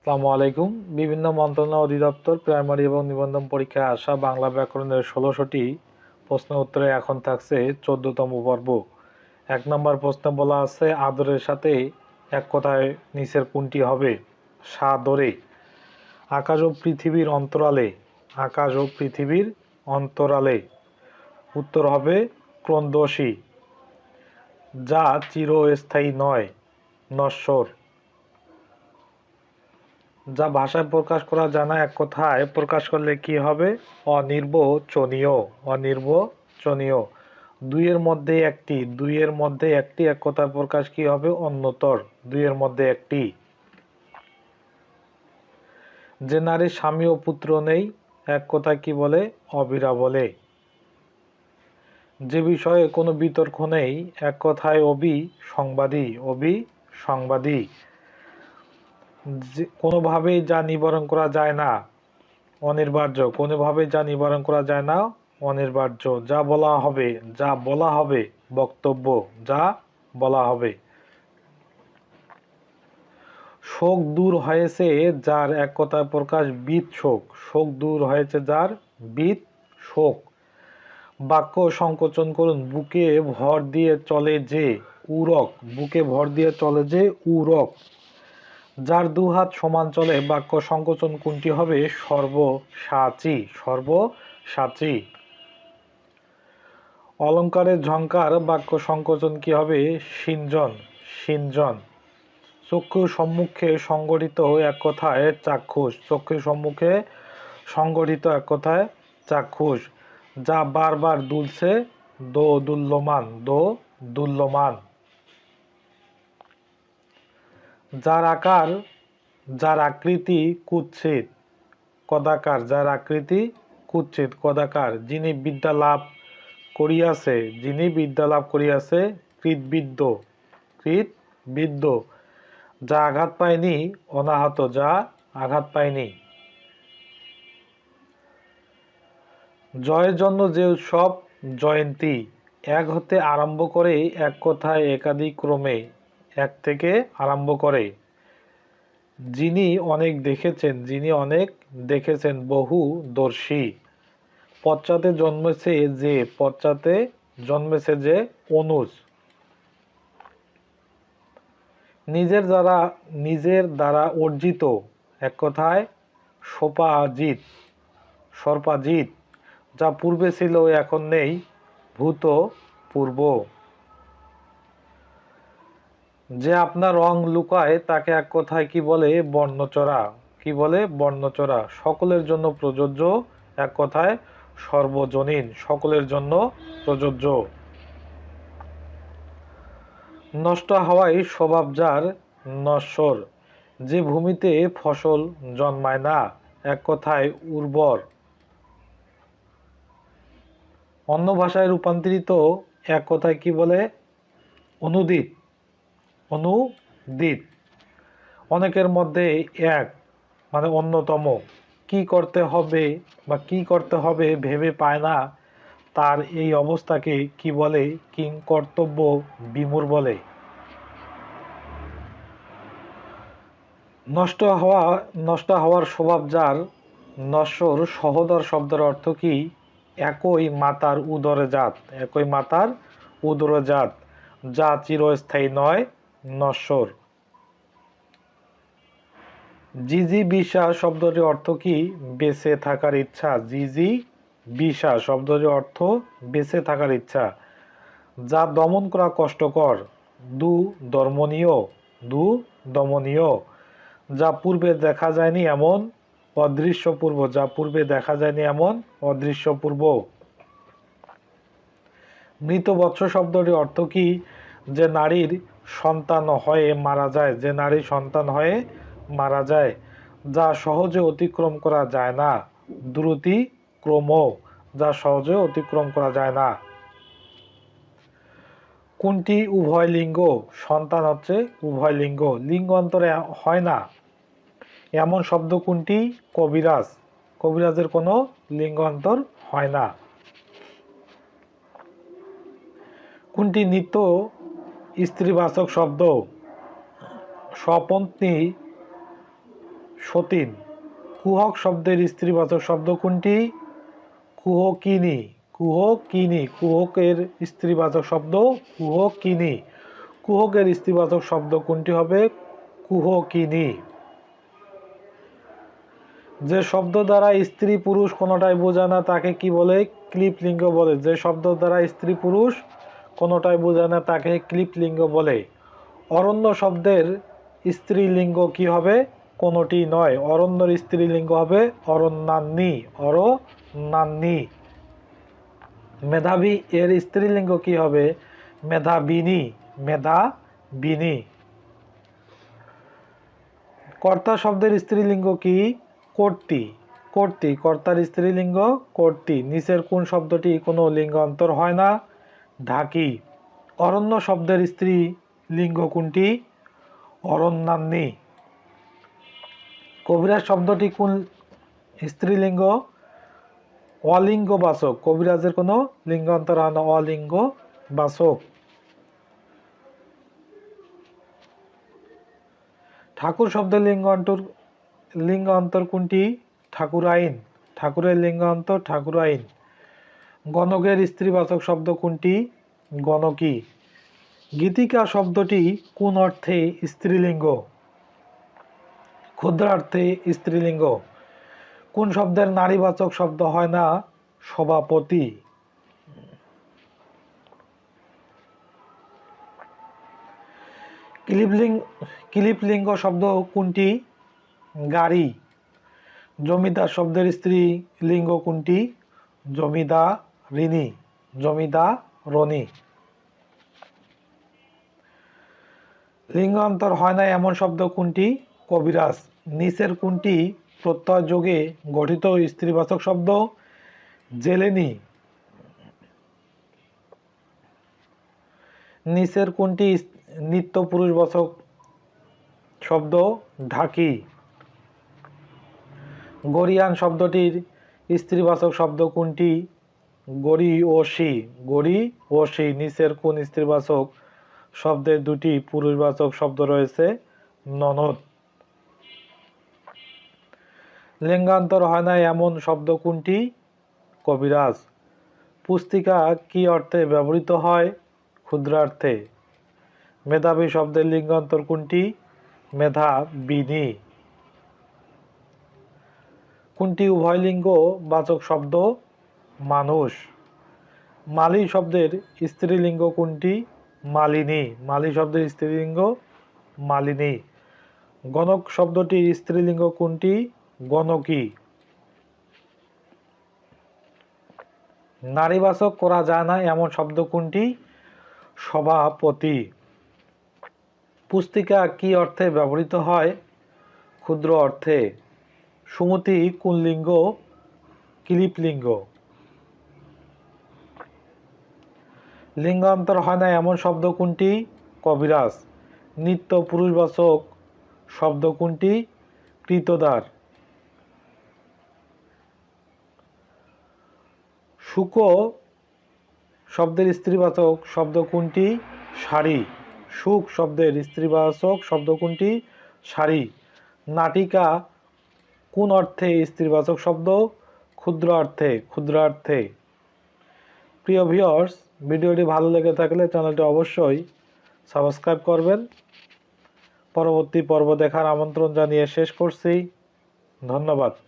আসসালামু আলাইকুম। বিভিন্ন মন্ত্রণালয় অধিদপ্তর প্রাইমারি এবং নিবন্ধন পরীক্ষায় আসা বাংলা ব্যাকরণের ষোলোশোটি প্রশ্ন উত্তরে এখন থাকছে চোদ্দতম পর্ব। এক নম্বর প্রশ্ন বলা আছে, আদরের সাথে এক কথায় নিচের কোনটি হবে? সাদরে। আকাশ ও পৃথিবীর অন্তরালে। আকাশ ও পৃথিবীর অন্তরালে। উত্তর হবে ক্রন্দশী। যা চিরস্থায়ী নয়, নশ্বর। যা ভাষায় প্রকাশ করা জানা এক কথায় প্রকাশ করলে কি হবে? অনির্বচনীয় অনির্বচনীয়। দুইয়ের মধ্যে একটি, দুইয়ের মধ্যে একটি, এক কথায় প্রকাশ কি হবে? অন্যতর, দুইয়ের মধ্যে একটি। যে নারীর স্বামী ও পুত্র নেই, এক কথায় কি বলে? অবিরা বলে। যে বিষয়ে কোনো বিতর্ক নেই, এক কথায় অবি সংবাদী অবি সংবাদী কোনোভাবেই যা নিবারণ করা যায় না। অনিবার্য। কোনোভাবেই যা নিবারণ করা যায় না, অনিবার্য। যা বলা হবে, যা বলা হবে, বক্তব্য যা বলা হবে। শোক দূর হয়েছে যার এক কথায় প্রকাশ বিদ শোক। শোক দূর হয়েছে যার বিদ শোক। বাক্য সংকোচন করুন। বুকে ভর দিয়ে চলে যে, উরক। বুকে ভর দিয়ে চলে যে, উরক। যার দুহাত সমান চলে বাক্য সংকোচন কোনটি হবে? সর্বসাচী সর্বসাচী। অলঙ্কারের ঝঙ্কার বাক্য সংকোচন কি হবে? সিঞ্জন সিঞ্জন। চক্ষু সম্মুখে সংগঠিত এক কথায় চাক্ষুষ। চক্ষুর সম্মুখে সংগঠিত এক কথায় চাক্ষুষ। যা বারবার দুলছে, দো দুল্যমান দো দুল্যমান। যার আকার, যার আকৃতি কুৎসিত, কদাকার, যার আকৃতি কুচ্ছেদ কদাকার, যিনি বিদ্যা লাভ করিয়াছে, যিনি বিদ্যা লাভ করিয়াছে কৃতবিদ্য কৃতবিদ্য যা আঘাত পায়নি, অনাহত, যা আঘাত পায়নি। জয়ের জন্য যে উৎসব, জয়ন্তী, এক হতে আরম্ভ করে এক কথায় একাধিক ক্রমে এক থেকে আরম্ভ করে। যিনি অনেক দেখেছেন, যিনি অনেক দেখেছেন, বহু দর্শী। পশ্চাতে জন্মেছে যে, পশ্চাতে জন্মেছে যে, অনুজ। নিজের দ্বারা নিজের দ্বারা অর্জিত। এক কথায় সোপাজিত সর্পাজিত যা পূর্বে ছিল, এখন নেই, ভূত পূর্ব। যে আপনার রং লুকায় তাকে এক কথায় কি বলে? বর্ণচরা। কি বলে? বর্ণচরা। সকলের জন্য প্রযোজ্য, এক কথায় সর্বজনীন। সকলের জন্য প্রযোজ্য। নষ্ট হওয়াই স্বভাব যার, নশ্বর। যে ভূমিতে ফসল জন্মায় না, এক কথায় উর্বর। অন্য ভাষায় রূপান্তরিত, এক কথায় কি বলে? অনুদিত। অনুদিত। অনেকের মধ্যে এক মানে অন্যতম। কি করতে হবে বা কি করতে হবে ভেবে পায় না। তার এই অবস্থাকে কি বলে? কিং কর্তব্য বিমূর বলে। নষ্ট হওয়া, নষ্ট হওয়ার স্বভাব যার, নশ্বর সহদর শব্দের অর্থ কি? একই মাতার উদরে জাত, একই মাতার উদরে জাত। যা চিরস্থায়ী নয় নশ্বর। জিজি বিশা শব্দটির অর্থ কি? বেঁচে থাকার ইচ্ছা। জিজি বিশা শব্দটির অর্থ বেঁচে থাকার ইচ্ছা। যা দমন করা কষ্টকর। দু দর্মনীয় দু দমনীয়। যা পূর্বে দেখা যায়নি এমন অদৃশ্য পূর্ব। যা পূর্বে দেখা যায়নি এমন অদৃশ্য পূর্ব। মৃত বৎস শব্দটির অর্থ কি? যে নারীর সন্তান হয়ে মারা যায়, যে নারী সন্তান হয়ে মারা যায়, যা সহজে অতিক্রম করা যায় না। দ্রুতি ক্রম, যা সহজে অতিক্রম করা যায় না। কোনটি উভয় লিঙ্গ? সন্তান হচ্ছে উভয় লিঙ্গ। লিঙ্গ অন্তরে হয় না। এমন শব্দ কোনটি? কবিরাজ। কবিরাজের কোনো লিঙ্গ অন্তর হয় না। কোনটি নিত্য স্ত্রীবাচক শব্দ। স্বপন্থী সতীন। কুহক শব্দের স্ত্রীবাচক শব্দ কোনটি? কুহকিনী। কুহকিনী। কুহকের স্ত্রীবাচক শব্দ কুহকিনী। কুহকের স্ত্রীবাচক শব্দ কোনটি হবে? কুহকিনী। যে শব্দ দ্বারা স্ত্রী পুরুষ কোনোটাই বোঝায় না, তাকে কি বলে? ক্লিপ লিঙ্গ বলে। যে শব্দ দ্বারা স্ত্রী পুরুষ কোনোটাই বোঝায় না, তাকে ক্লিপ লিঙ্গ বলে। অরণ্য শব্দের স্ত্রীলিঙ্গ কি হবে? কোনোটি নয়। অরণ্যর স্ত্রীলিঙ্গ হবে অরণ্যান্নি অরণ্যান্নি। মেধাবী এর স্ত্রীলিঙ্গ কি হবে? মেধাবিনী মেধাবিনী। কর্তা শব্দের স্ত্রীলিঙ্গ কি? কর্তি কর্তি। কর্তার স্ত্রীলিঙ্গ কর্তি। নিচের কোন শব্দটি কোনো লিঙ্গান্তর হয় না? ঢাকি। অরণ্য শব্দের স্ত্রী লিঙ্গ কোনটি অরণ্যান্নি। কবিরাজ শব্দটি কোন স্ত্রীলিঙ্গ? অলিঙ্গ বাচক কবিরাজের কোনো লিঙ্গান্তর হয় না অলিঙ্গ বাচক ঠাকুর শব্দের লিঙ্গান্তর লিঙ্গান্তর কোনটি? ঠাকুর আইন ঠাকুরের লিঙ্গান্তর ঠাকুর আইন গণকের স্ত্রীবাচক শব্দ কোনটি? গণকী। গীতিকা শব্দটি কোন অর্থে স্ত্রীলিঙ্গ? ক্ষুদ্রার্থে স্ত্রীলিঙ্গ। কোন শব্দের নারীবাচক শব্দ হয় না? সভাপতি। ক্লিপলিঙ্গ ক্লিপলিঙ্গ শব্দ কোনটি? গাড়ি। জমিদার শব্দের স্ত্রী লিঙ্গ কোনটি? জমিদা ঋণী জমিদা, রনি। লিঙ্গান্তর হয় না এমন শব্দ কোনটি? কবিরাজ। নিচের কোনটি? প্রত্যয় যোগে গঠিত স্ত্রীবাচক শব্দ। জেলেনি। নিচের কোনটি? নিত্য পুরুষবাচক শব্দ। ঢাকি। গরিয়ান শব্দটির স্ত্রীবাচক শব্দ কোনটি? গরি ও সি গরি ও সি নিচের কোন স্ত্রীবাচক শব্দের দুটি পুরুষবাচক শব্দ রয়েছে? ননদ। লিঙ্গান্তর হয় না এমন শব্দ কোনটি? কবিরাজ। পুস্তিকা কি অর্থে ব্যবহৃত হয়? ক্ষুদ্রার্থে। মেধাবী শব্দের লিঙ্গান্তর কোনটি? মেধা বিনি কোনটি উভয়লিঙ্গ বাচক শব্দ? মানুষ। মালি শব্দের স্ত্রীলিঙ্গ কোনটি? মালিনী। মালি শব্দের স্ত্রীলিঙ্গ মালিনী। গণক শব্দটির স্ত্রীলিঙ্গ কোনটি? গণকী। নারীবাচক করা যায় না এমন শব্দ কোনটি? সভাপতি। পুস্তিকা কি অর্থে ব্যবহৃত হয়? ক্ষুদ্র অর্থে। সুমতি কোন লিঙ্গ ক্লিপ লিঙ্গ লিঙ্গান্তর হয় না এমন শব্দ কোনটি? কবিরাজ। নিত্য পুরুষবাচক শব্দ কোনটি? কৃতদার। শুক শব্দের স্ত্রীবাচক শব্দ কোনটি? শাড়ি। সুখ শব্দের স্ত্রীবাচক শব্দ কোনটি? শাড়ি। নাটিকা কোন অর্থে স্ত্রীবাচক শব্দ? ক্ষুদ্র অর্থে ক্ষুদ্রার্থে। প্রিয় ভিউয়ার্স ভিডিওটি ভালো লেগে থাকলে চ্যানেলটি অবশ্যই সাবস্ক্রাইব করবেন। পরবর্তী পর্ব দেখার আমন্ত্রণ জানিয়ে শেষ করছি। ধন্যবাদ।